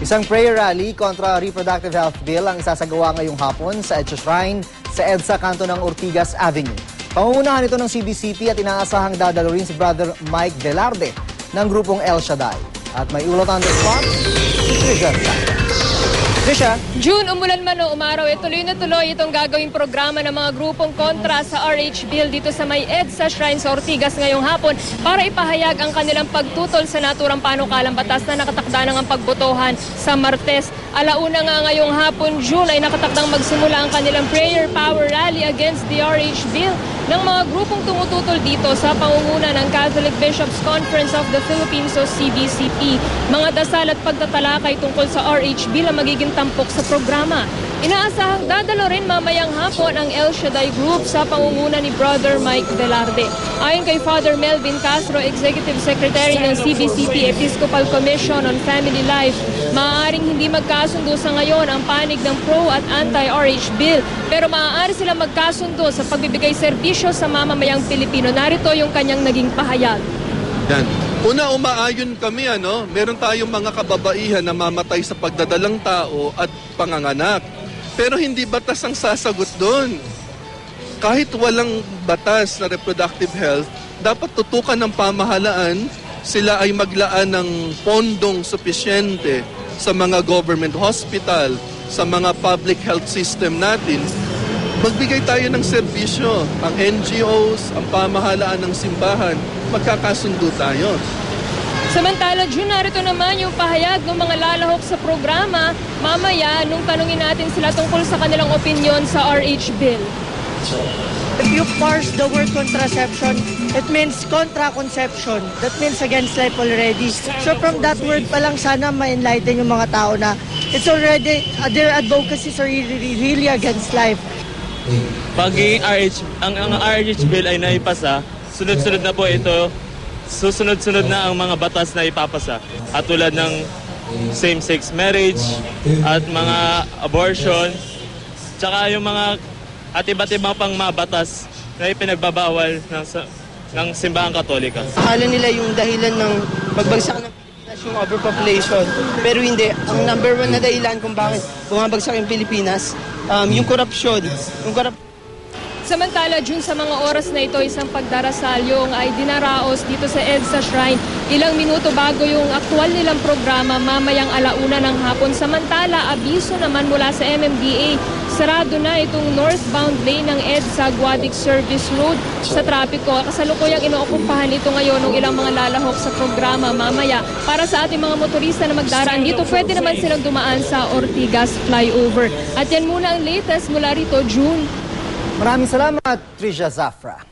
Isang prayer rally kontra reproductive health bill ang isasagawa ngayong hapon sa EDSA Shrine sa EDSA kanto ng Ortigas Avenue. Pangungunahan ito ng CBCP at inaasahang dadalo rin si Brother Mike Velarde ng grupong El Shaddai. At may ulot on the spot, si Trisha. Trisha, June, umulan man o umaraw, eh, tuloy na tuloy itong gagawing programa ng mga grupong kontra sa RH Bill dito sa may EDSA Shrine sa Ortigas ngayong hapon para ipahayag ang kanilang pagtutol sa naturang panukalang batas na nakatakda ng ang pagbotohan sa Martes. Alauna nga ngayong hapon, June, ay nakatakdang magsimula ang kanilang prayer power rally against the RH Bill ng mga grupong tumututol dito sa pangunguna ng Catholic Bishops Conference of the Philippines o CBCP. Mga dasal at pagtatalakay tungkol sa RH Bill ang magiging tampok sa programa. Inaasahang dadalo rin mamayang hapon ang El Shaddai Group sa pangunguna ni Brother Mike Velarde. Ayon kay Father Melvin Castro, Executive Secretary ng CBCP Episcopal Commission on Family Life, maaaring hindi magkasundo sa ngayon ang panig ng pro at anti-RH bill, pero maaari sila magkasundo sa pagbibigay serbisyo sa mamamayang Pilipino. Narito yung kanyang naging pahayag. Yan. Una, umaayon kami, ano, meron tayong mga kababaihan na mamatay sa pagdadalang tao at panganganak. Pero hindi batas ang sasagot doon. Kahit walang batas na reproductive health, dapat tutukan ng pamahalaan, sila ay maglaan ng pondong supisyente sa mga government hospital, sa mga public health system natin, magbigay tayo ng serbisyo. Ang NGOs, ang pamahalaan ng simbahan, magkakasundo tayo. Samantala, June, narito naman yung pahayag ng mga lalahok sa programa mamaya nung tanungin natin sila tungkol sa kanilang opinion sa RH bill. If you parse the word contraception, it means contra-conception. That means against life already. So from that word pa lang sana ma-enlighten yung mga tao na it's already, uh, their advocacies are really, really against life. Pag yung RH, ang, ang RH bill ay naipasa, sunod-sunod na po ito, susunod-sunod na ang mga batas na ipapasa. At tulad ng same-sex marriage at mga abortion, tsaka yung mga at iba't ibang pang mga batas na ipinagbabawal ng, ng simbahang katolika. Akala nila yung dahilan ng pagbagsak ng yung overpopulation. Pero hindi. Ang number one na dahilan kung bakit bumabagsak yung Pilipinas, um, yung korupsyon. Yung korupsyon. Samantala, June, sa mga oras na ito, isang pagdarasal yung ay dinaraos dito sa EDSA Shrine. Ilang minuto bago yung aktual nilang programa mamayang alauna ng hapon. Samantala, abiso naman mula sa MMDA, sarado na itong northbound lane ng EDSA Guadic Service Road sa trapiko. Kasalukuyang inookupahan ito ngayon ng ilang mga lalahok sa programa mamaya. Para sa ating mga motorista na magdaraan dito, pwede naman silang dumaan sa Ortigas Flyover. At yan muna ang latest mula rito, June. maraming salamat, Trisha Zafra.